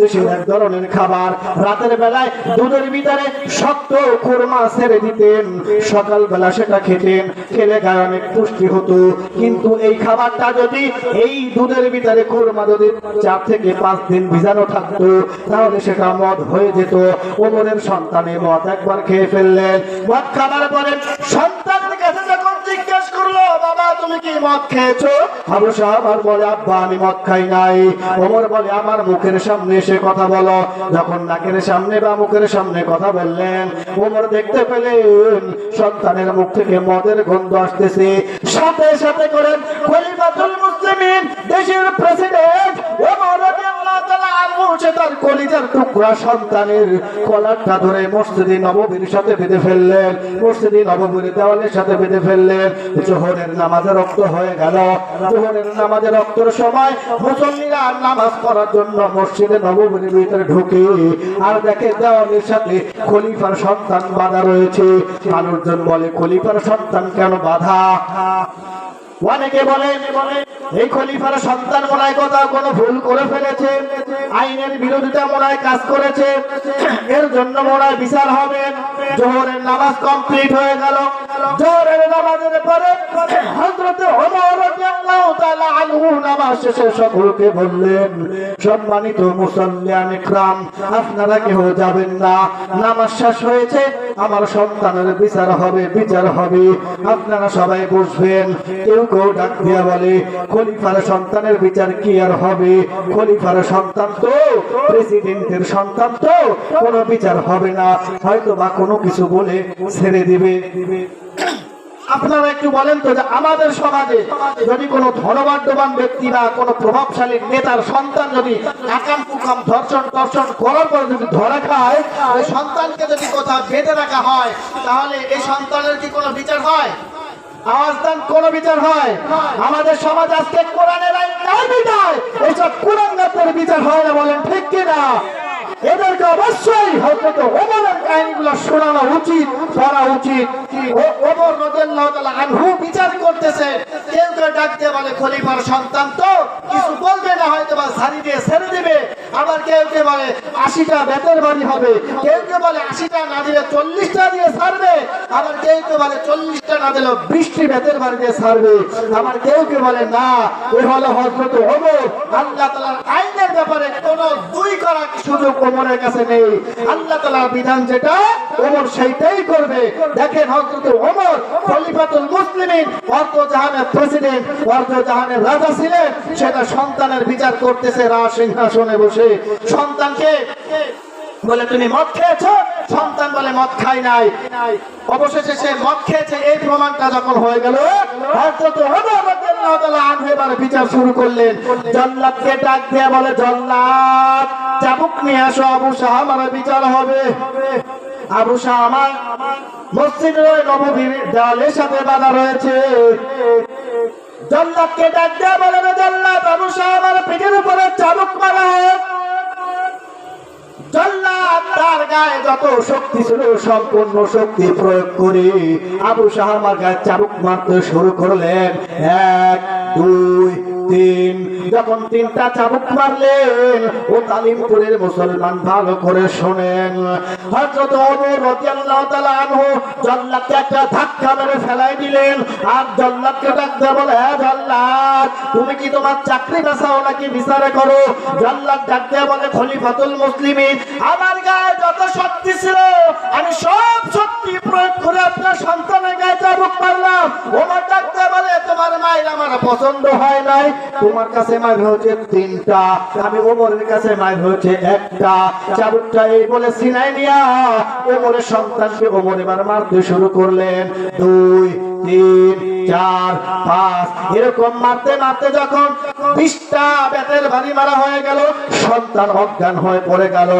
দেশের এক ধরনের খাবার। রাতের বেলায় দুধের ভিতরে শক্ত ছেড়ে দিতেন। সকালবেলা সেটা খেতেন। খেলে গায়ে অনেক পুষ্টি হতো। কিন্তু এই খাবারটা যদি এই দুধের ভিতরে কুরমা যদি চার থেকে পাঁচ দিন ভিজানো থাকতো, তাহলে সেটা মদ হয়ে যেত। ওমরের সন্তানে মদ একবার খেয়ে ফেললেন। মদ খাবার পরে সন্তানের কাছে যখন জিজ্ঞেস করল বাবা, তুমি কি মদ খেয়েছো? আবু সাহেব আর বলে, আব্বা, আমি মদ খাই নাই। ওমর বলে, আমার মুখের সামনে এসে কথা বলো। যখন নাকের সামনে বা মুখের সামনে কথা বললেন, ওমর দেখতে পেলেন, সন্তানের মুখ থেকে মদের গন্ধ আসতেছে। সাথে সাথে করেন খলিফাতুল মুসলিমিন, দেশের প্রেসিডেন্ট ওমর সে তার কলিজার টুকরা সন্তানের কলারটা ধরে মসজিদে নববীর সাথে বেঁধে ফেললেন। মসজিদে নববীর দেওয়ালের সাথে বেঁধে ফেললেন। জোহরের নামাজে রক্ত হয়ে গেল। জোহরের নামাজে রক্তের সময় মুসল্লিরা নামাজ পড়ার জন্য মসজিদে নববীর ভিতরে ঢুকে। আর দেখে দেওয়ালের সাথে খলিফার সন্তান বাধা রয়েছে। মানুষজন বলে, খলিফার সন্তান কেন বাধা? অনেকে বলে, এই খলিফার সন্তান মনে হয় কোথাও কোনো ভুল করে ফেলেছে, আইনের বিরোধিতা মনে কাজ করেছে, এর জন্য মনে বিচার হবে। জোহরের নামাজ কমপ্লিট হয়ে গেল। জোহরের নামাজের পরে সম্মানিত আপনারা কেউ যাবেন না। নামাজ শেষ হয়েছে, আমার বিচার হবে বিচার হবে। আপনারা সবাই বসবেন। কেউ কেউ বিচার হবে? না হয়তো বা কোনো কিছু বলে ছেড়ে দিবে। আপনারা একটু বলেন তো যে আমাদের সমাজে যদি কোনো ধনবাদ্যবান ব্যক্তি বা কোনো প্রভাবশালী নেতার সন্তান যদি যদি ধরা খায়, ওই সন্তানকে যদি কোথাও বেঁধে রাখা হয়, তাহলে এই সন্তানের কি কোনো বিচার হয়? আওয়াজ দেন, কোন বিচার হয়? আমাদের সমাজ আজকে কোরআনের আইন নাই বিচার হয় না বলেন, ঠিক কিনা এদেরকে অবশ্যই শোনানো উচিত করা উচিত। ওমর আনহু বিচার করতেছে। কেউ কেউ ডাকতে বলে, খলিফার সন্তান তো কিছু বলবে না, হয়তো বা ছাড়ি দিয়ে ছেড়ে দিবে। আবার কেউ কেউ বলে, আশিটা বেতের বাড়ি হবে। কেউ কেউ বলে, আশিটা না দিলে চল্লিশটা দিয়ে ছাড়বে। আবার কেউ কেউ বলে, চল্লিশটা না দিলে বৃষ্টি বেতের বাড়ি দিয়ে ছাড়বে। আবার কেউ কেউ বলে, না, এ হলো হজরত ওমর। আল্লাহ তালার আইনের ব্যাপারে কোনো দুই করার সুযোগ ওমরের কাছে নেই। আল্লাহ তালার বিধান যেটা, ওমর সেইটাই করবে। দেখেন হজরত ওমর খলিফাতুল মুসলিমিন অর্থ জাহানের প্রেসিডেন্ট অর্থ জাহানের রাজা ছিলেন। সেটা সন্তানের বিচার করতেছে, রাজ সিংহাসনে বসে। সন্তানকে বলে, তুমি মদ খেয়েছো? সন্তান বলে, মদ খাই নাই। অবশেষে সে মদ খেয়েছে। এই প্রমাণটা যখন হয়ে গেল জল্লাদ নববীর দেওয়ালের সাথে বাধা রয়েছে। ডাক দিয়ে বলে, রে জল্লাদ শাহ আমার পেটের উপরে চাবুক মারা তার গায়ে যত শক্তি ছিল, সম্পূর্ণ শক্তি প্রয়োগ করে আবু শাহমার গায়ে চাবুক মারতে শুরু করলেন। এক, দুই তিন যখন তিনটা চাবুক মারলেন, ও তালিমপুরের মুসলমান ভালো করে শোনেন, হযরত ওমর রাদিয়াল্লাহু তাআলা আনহু বলে হ্যাঁ জল্লাদ, তুমি কি তোমার চাকরি বাঁচাও নাকি বিচারে করো? জল্লাদ ডাক দিয়ে বলে, খলিফাতুল মুসলিমিন, আমার গায়ে যত শক্তি ছিল, আমি সব শক্তি প্রয়োগ করে আপনার সন্তানের গায়ে চাবুক মারলাম ওমর ডাক দিয়ে বলে তোমার মায়ের আমার পছন্দ হয় নাই। তোমার কাছে মাইল হয়েছে তিনটা আমি ওমরের কাছে মাইল হয়েছে একটা। চাবুকটা এই বলে সিনাই নিয়া ওমরের সন্তানকে ওমর এবার মারতে শুরু করলেন। দুই তিন, চার, পাঁচ। এরকম মারতে মারতে যখন বিশটা বেতের বাড়ি মারা হয়ে গেল, সন্তান অজ্ঞান হয়ে পড়ে গেল।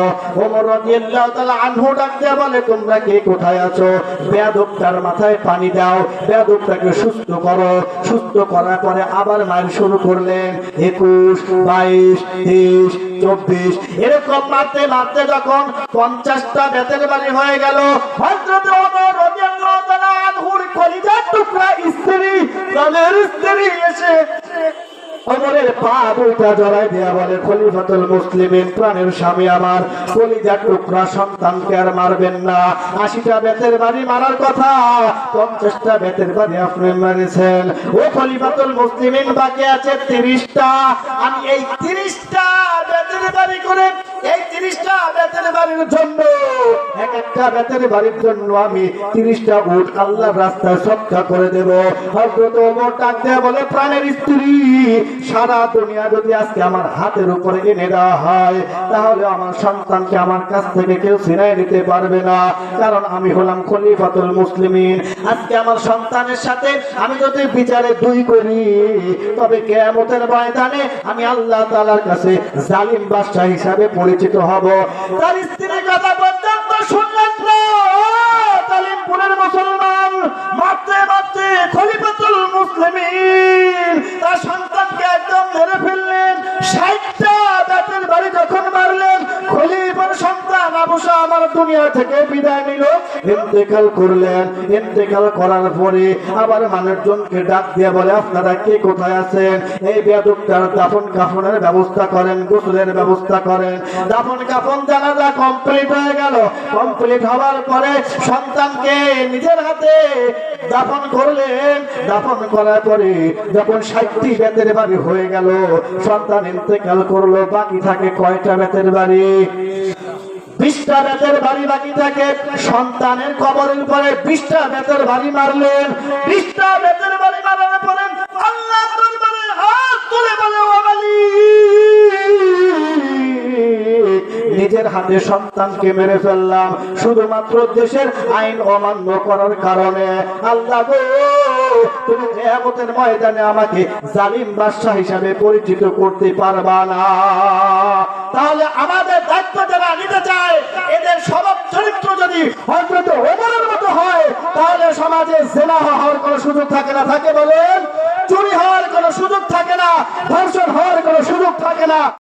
পানি দাও। বেয়াদবটাকে সুস্থ করো। সুস্থ করার পরে আবার মায়ের শুরু করলেন, একুশ, বাইশ, তেইশ, চব্বিশ। এরকম মারতে মারতে যখন পঞ্চাশটা বেতের বাড়ি হয়ে গেল, হযরত ওমর রাদিয়াল্লাহু তাআলা আনহুর কলিজার টুকরা স্ত্রী তাদের স্ত্রী এসে পা দুইটা জড়াই দেয়া বলে, খলিফাতুল মুসলিমিন, প্রাণের স্বামী আমার। কলিজার টুকরা আর মারবেন না। আশিটা বেতের বাড়ি মারার কথা, পঞ্চাশটা বেতের বাড়ি আপনি মারেছেন। ও খলিফাতুল মুসলিমিন বাকি আছে তিরিশটা। আমি এই তিরিশটা বেতের বাড়ি করে আজকে আমার হাতের উপরে এনে দেওয়া হয়, তাহলে আমার সন্তানকে আমার কাছ থেকে কেউ ছিনাই নিতে পারবে না। কারণ আমি হলাম খলিফাতুল মুসলিমিন। আজকে আমার সন্তানের সাথে আমি যদি বিচারে দুই করি, তবে কেয়ামতের ময়দানে আমি আল্লাহ তাআলার কাছে জালিম বাদশা হিসাবে পরিচিত হব। তার স্ত্রীর কথা মানুষজনকে কমপ্লিট হয়ে পরে সন্তানকে নিজের হাতে দাফন করলেন। দাফন করার পরে যখন ষাটটি বেতের বাড়ি হয়ে গেল, সন্তান ইন্তেকাল করল। বাকি থাকে কয়টা বেতের বাড়ি? বিশটা বেতের বাড়ি বাকি থাকে। সন্তানের কবরের উপরে বিশটা বেতের বাড়ি মারলেন। বিশটা বেতের বাড়ি মারার পরে আল্লাহ দরবারে হাত তুলে বলে, "ও নিজের হাতে সন্তানকে মেরে ফেললাম। শুধুমাত্র দেশের আইন অমান্য করার কারণে। আল্লাহ তুমি কেয়ামতের ময়দানে আমাকে জালিম বাদশা হিসাবে পরিচিত করতে পারবা না। তাহলে আমাদের দায়িত্ব নিতে চায়, এদের স্বভাব চরিত্র যদি অন্তত ওমরের মতো হয়, তাহলে সমাজে জেলা হওয়ার কোনো সুযোগ থাকে না। থাকে বলেন, চুরি হওয়ার কোনো সুযোগ থাকে না, ধর্ষণ হওয়ার কোনো সুযোগ থাকে না।